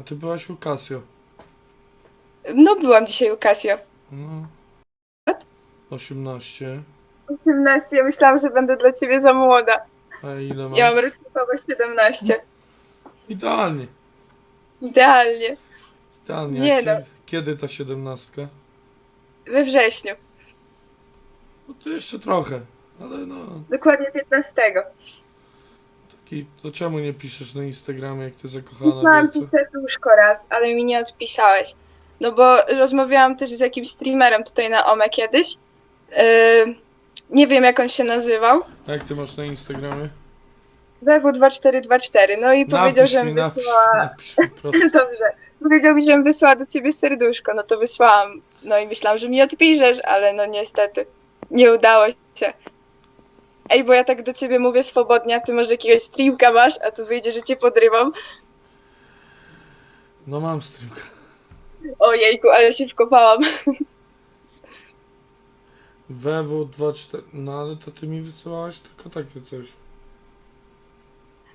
A ty byłaś u Casio. No, byłam dzisiaj u Casio. No. 18. 18, ja myślałam, że będę dla ciebie za młoda. A ile masz? Ja mam rocznikowo 17. Idealnie. Idealnie. Idealnie. Nie A no. kiedy, kiedy ta 17? We wrześniu. No to jeszcze trochę. Ale no, Dokładnie 15. to czemu nie piszesz na Instagramie, jak ty zakochana Pisałam ci wielce? serduszko raz, ale mi nie odpisałeś. No bo rozmawiałam też z jakimś streamerem tutaj na OME kiedyś. Yy, nie wiem jak on się nazywał. A Jak ty masz na Instagramie? WW2424. No i powiedział, że mi, napisz, wysłała. napisz mi, proszę. Dobrze. Powiedział mi, że wysłała do ciebie serduszko. No to wysłałam. No i myślałam, że mi odpiszesz, ale no niestety nie udało się. Ej, bo ja tak do ciebie mówię swobodnie, a ty może jakiegoś streamka masz, a tu wyjdzie, że cię podrywam. No mam streamka. Ojejku, ale się wkopałam. WW24. No ale to ty mi wysyłałaś tylko takie coś.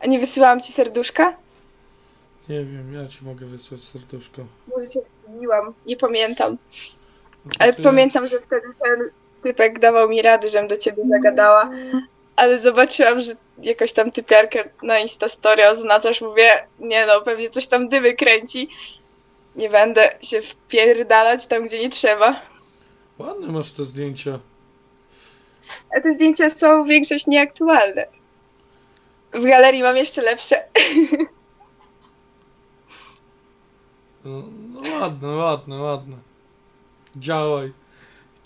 A nie wysyłałam ci serduszka? Nie wiem, ja ci mogę wysłać serduszko. Może się wstydziłam. Nie pamiętam. No to Ale ty- pamiętam, że wtedy ten typek dawał mi rady, żebym do ciebie zagadała. Ale zobaczyłam, że jakoś tam typiarkę na Instastory oznaczasz. Mówię, nie no, pewnie coś tam dymy kręci. Nie będę się wpierdalać tam, gdzie nie trzeba. Ładne masz te zdjęcia. A te zdjęcia są większość nieaktualne. W galerii mam jeszcze lepsze. No, no ładne, ładne, ładne. Działaj.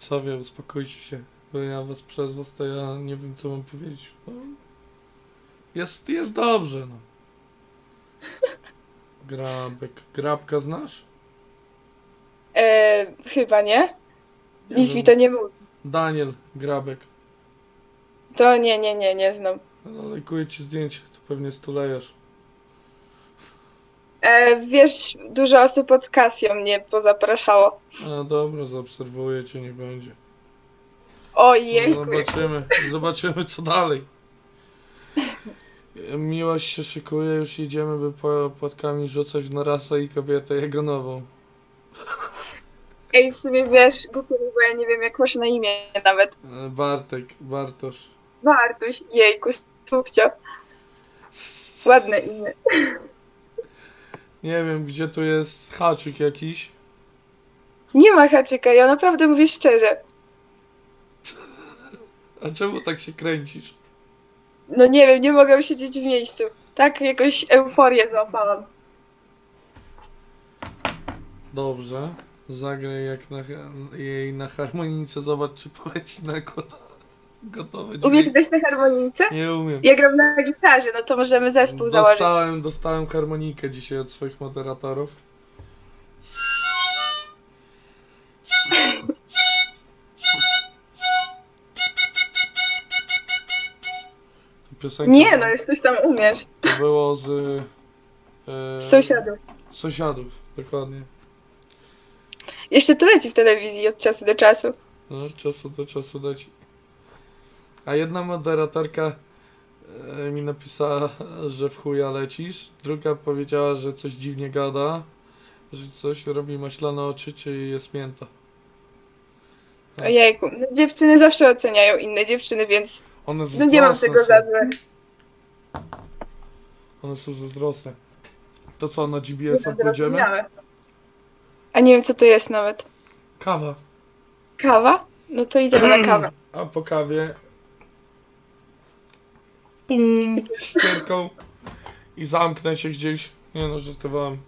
Co wie, uspokójcie się. Bo ja was przez was to ja nie wiem co mam powiedzieć. No, jest, jest dobrze, no. Grabek. Grabka znasz? E, chyba nie. Nie Nic mi to nie mówi. Daniel Grabek. To nie, nie, nie, nie znam. No, lajkuję ci zdjęcie, to pewnie stulejasz. E, wiesz, dużo osób od Casio mnie pozapraszało. A dobra, zaobserwuję cię, nie będzie. Ojej, No, zobaczymy, zobaczymy co dalej. Miłość się szykuje, już idziemy, by po płatkami rzucać w Norasa i kobietę jego nową. Ej, w sumie wiesz, głupio bo ja nie wiem, jak masz na imię nawet. E, Bartek, Bartosz. Bartuś, jejku, słupcio. Ładne imię. Nie wiem, gdzie tu jest haczyk jakiś. Nie ma haczyka, ja naprawdę mówię szczerze. A czemu tak się kręcisz? No nie wiem, nie mogę siedzieć w miejscu. Tak jakoś euforię złapałam. Dobrze. Zagraj jak na, jej na harmonice, zobacz czy poleci na gotowe. gotowe Umiesz dźwięki. grać na harmonice? Nie umiem. Ja gram na gitarze, no to możemy zespół założyć. Dostałem, dostałem harmonikę dzisiaj od swoich moderatorów. Piosenka Nie, no już coś tam umiesz. to było z e, Sąsiadów. sąsiadów, dokładnie. Jeszcze to leci w telewizji od czasu do czasu. No, od czasu do czasu leci. A jedna moderatorka e, mi napisała, że w chuja lecisz. Druga powiedziała, że coś dziwnie gada. Że coś robi maślane oczy, czy jest mięta. Ojejku, no, dziewczyny zawsze oceniają inne dziewczyny, więc One no nie mam zazdrosne tego są. za złe. One są zazdrosne. To co, na GBS-a pójdziemy? Zrozumiałe. A nie wiem, co to jest nawet. Kawa. Kawa? No to idziemy na kawę. A po kawie... Pum! Ścierką. I zamknę się gdzieś. Nie no, żartowałem.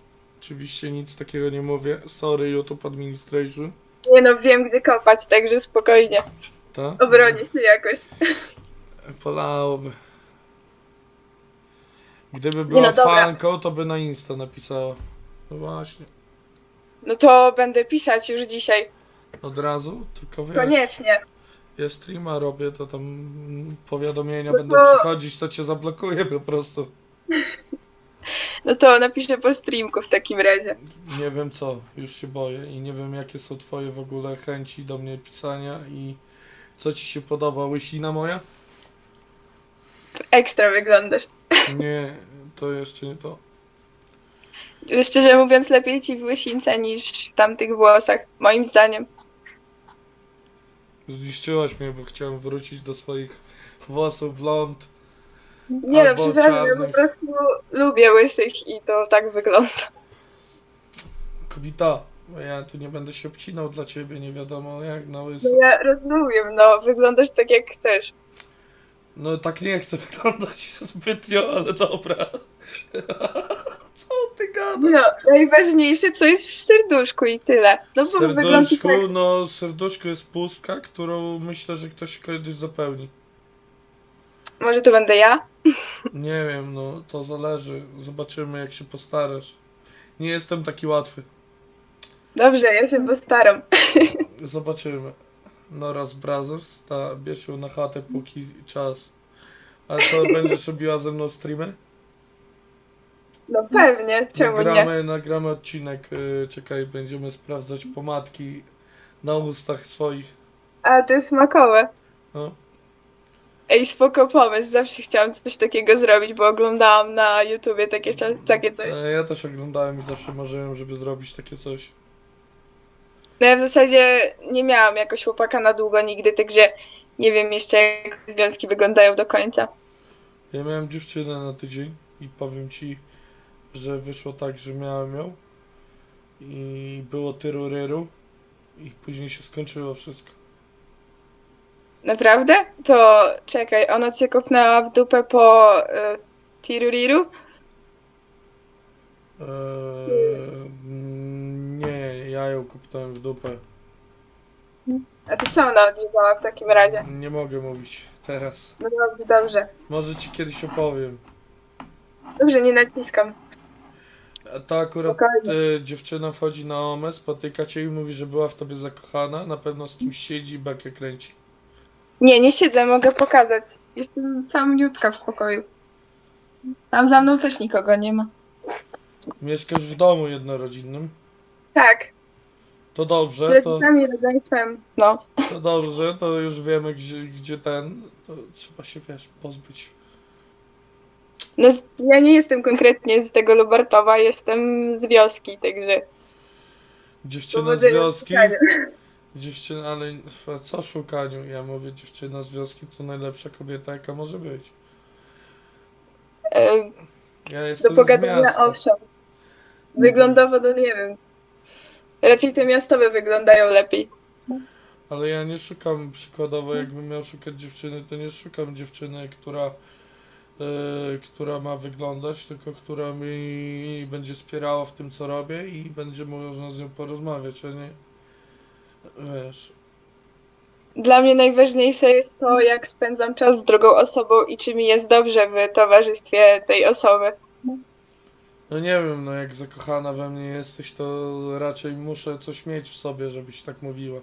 Oczywiście nic takiego nie mówię. Sorry, YouTube Administration. Nie no, wiem gdzie kopać, także spokojnie. Ta? Obronię się jakoś. Polałoby. Gdyby była no dobra. fanką, to by na Insta napisała. No właśnie. No to będę pisać już dzisiaj. Od razu? Tylko wiesz, Koniecznie. Ja streama robię, to tam powiadomienia No będą przychodzić, to cię zablokuję po prostu. No to napiszę po streamku w takim razie. Nie wiem co, już się boję i nie wiem jakie są twoje w ogóle chęci do mnie pisania i co ci się podoba, łysina moja? Ekstra wyglądasz. Nie, to jeszcze nie to. Szczerze mówiąc, lepiej ci w łysince niż w tamtych włosach, moim zdaniem. Zniszczyłaś mnie, bo chciałem wrócić do swoich włosów blond. Nie no, Albo przepraszam, ja po czarnych. prostu lubię łysych i to tak wygląda. Kobita, bo ja tu nie będę się obcinał dla ciebie, nie wiadomo jak na łyso. No ja rozumiem, no, wyglądasz tak jak chcesz. No tak nie chcę wyglądać zbytnio, ale dobra. Co ty gadasz? No, najważniejsze co jest w serduszku i tyle. No bo wygląda Serduszku, tak. no serduszku jest pustka, którą myślę, że ktoś kiedyś zapełni. Może to będę ja? Nie wiem, no to zależy. Zobaczymy jak się postarasz. Nie jestem taki łatwy. Dobrze, ja się postaram. Zobaczymy. Noraz Brothers, ta bierz ją na chatę póki czas. A to będziesz robiła ze mną streamy? No pewnie, czemu nie? nagramy, nagramy odcinek, y, czekaj, będziemy sprawdzać pomadki na ustach swoich. A to jest smakowe. No. Ej, spoko pomysł, zawsze chciałam coś takiego zrobić, bo oglądałam na YouTubie takie, takie coś. E, Ja też oglądałem i zawsze marzyłem, żeby zrobić takie coś. No ja w zasadzie nie miałam jakoś chłopaka na długo nigdy, także nie wiem jeszcze jak związki wyglądają do końca. Ja miałem dziewczynę na tydzień i powiem ci, że wyszło tak, że miałem ją i było tyruryru i później się skończyło wszystko. Naprawdę? To czekaj, ona cię kopnęła w dupę po y, tiruriru? Eee, nie, ja ją kupnąłem w dupę. A to co ona odjebała w takim razie? Nie mogę mówić teraz. No dobrze, dobrze. Może ci kiedyś opowiem. Dobrze, nie naciskam. A to akurat Spokojnie. y, dziewczyna wchodzi na omę, spotyka cię i mówi, że była w tobie zakochana, na pewno z kimś siedzi i bekę kręci. Nie, nie siedzę, mogę pokazać. Jestem samniutka w pokoju. Tam za mną też nikogo nie ma. Mieszkasz w domu jednorodzinnym. Tak, To dobrze, z to, rodzicami, rodzeństwem. No. to dobrze, to już wiemy gdzie, gdzie ten, to trzeba się wiesz, pozbyć. No. Ja nie jestem konkretnie z tego Lubartowa, jestem z wioski, także... Dziewczyna z wioski, dziewczyna, ale co szukaniu? Ja mówię dziewczyna z wioski to najlepsza kobieta jaka może być. E, Ja Do jestem z pogadania owszem. Wyglądowo to nie wiem. Raczej te miastowe wyglądają lepiej. Ale ja nie szukam, przykładowo, jakbym miał szukać dziewczyny, to nie szukam dziewczyny, która, która ma wyglądać, tylko która mi będzie wspierała w tym, co robię i będzie można z nią porozmawiać, a nie. Wiesz. Dla mnie najważniejsze jest to, jak spędzam czas z drugą osobą i czy mi jest dobrze w towarzystwie tej osoby. No nie wiem, no jak zakochana we mnie jesteś, to raczej muszę coś mieć w sobie, żebyś tak mówiła.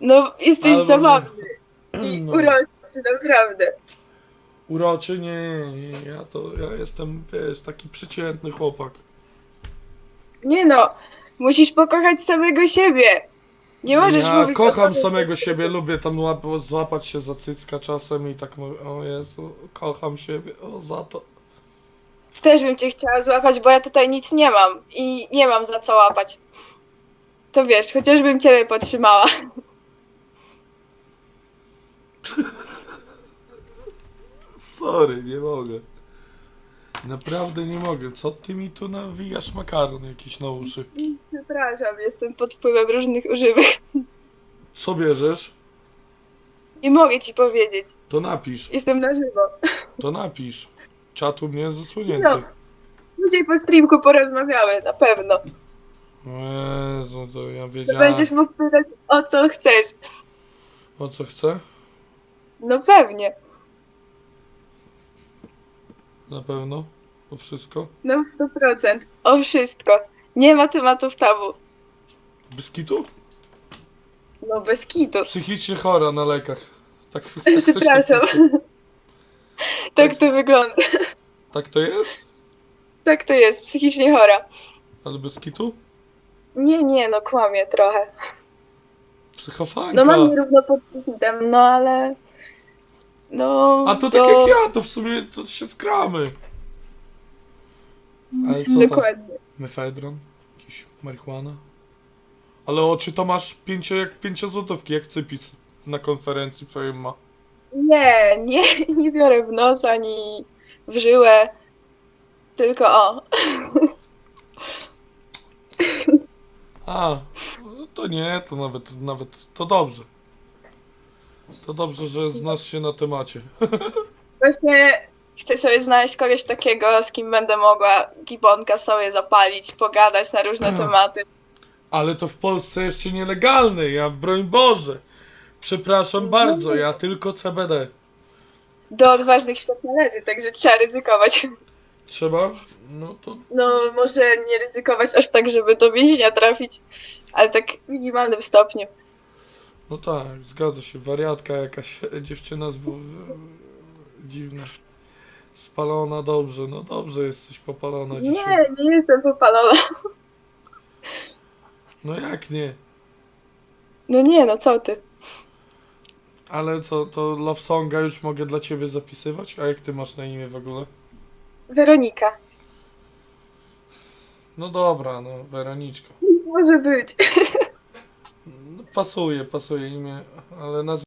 No, jesteś Albo zabawny i No. uroczy, naprawdę. Uroczy? Nie, nie, ja to, ja jestem, wiesz, taki przeciętny chłopak. Nie no, musisz pokochać samego siebie. Nie możesz ja mówić kocham o sobie, samego siebie, lubię tam łap, złapać się za cycka czasem i tak mówię, o Jezu, kocham siebie, o za to. Też bym cię chciała złapać, bo ja tutaj nic nie mam i nie mam za co łapać. To wiesz, chociażbym ciebie podtrzymała. Sorry, nie mogę. Naprawdę nie mogę. Co ty mi tu nawijasz makaron jakiś na uszy? Przepraszam, jestem pod wpływem różnych używek. Co bierzesz? Nie mogę ci powiedzieć. To napisz, Jestem na żywo. to napisz. Czat u mnie jest zasłonięty. No. Później po streamku porozmawiamy, na pewno. O Jezu, to ja To wiedziałem. będziesz mógł pytać o co chcesz. O co chcę? No pewnie. Na pewno. O wszystko. No w 100%. O wszystko. Nie ma tematów tabu. Bez kitu? No bez kitu. Psychicznie chora na lekach. Tak, tak, Przepraszam. tak, Tak to wygląda. tak to jest? Tak to jest, psychicznie chora. Ale bez kitu? Nie, nie, no kłamie trochę. Psychofanka. No mam równo pod psychitem, no ale... No... A to tak jak ja, to w sumie to się skramy. Ale co to? Dokładnie. Mefedron? Jakiś marihuana? Ale oczy to masz pięcio, jak pięciozłotówki, jak Cypis na konferencji twojej ma. Nie, nie, nie biorę w nos ani w żyłę. Tylko o. A, no to nie, to nawet, nawet, to dobrze. To dobrze, że znasz się na temacie. Właśnie chcę sobie znaleźć kogoś takiego, z kim będę mogła gibonka sobie zapalić, pogadać na różne tematy. Ale to w Polsce jeszcze nielegalne, ja broń Boże. Przepraszam bardzo, ja tylko CBD. Do odważnych świat należy, także trzeba ryzykować. Trzeba? No to No, może nie ryzykować aż tak, żeby do więzienia trafić, ale tak w minimalnym stopniu. No tak, zgadza się. Wariatka jakaś dziewczyna z... dziwna. Spalona dobrze, no dobrze jesteś popalona dzisiaj. Nie, nie jestem popalona. No jak nie? No nie, no co ty. Ale co, to love songa już mogę dla ciebie zapisywać? A jak ty masz na imię w ogóle? Weronika. No dobra, no Weroniczka. Może być. Pasuje, pasuje imię, ale nazwa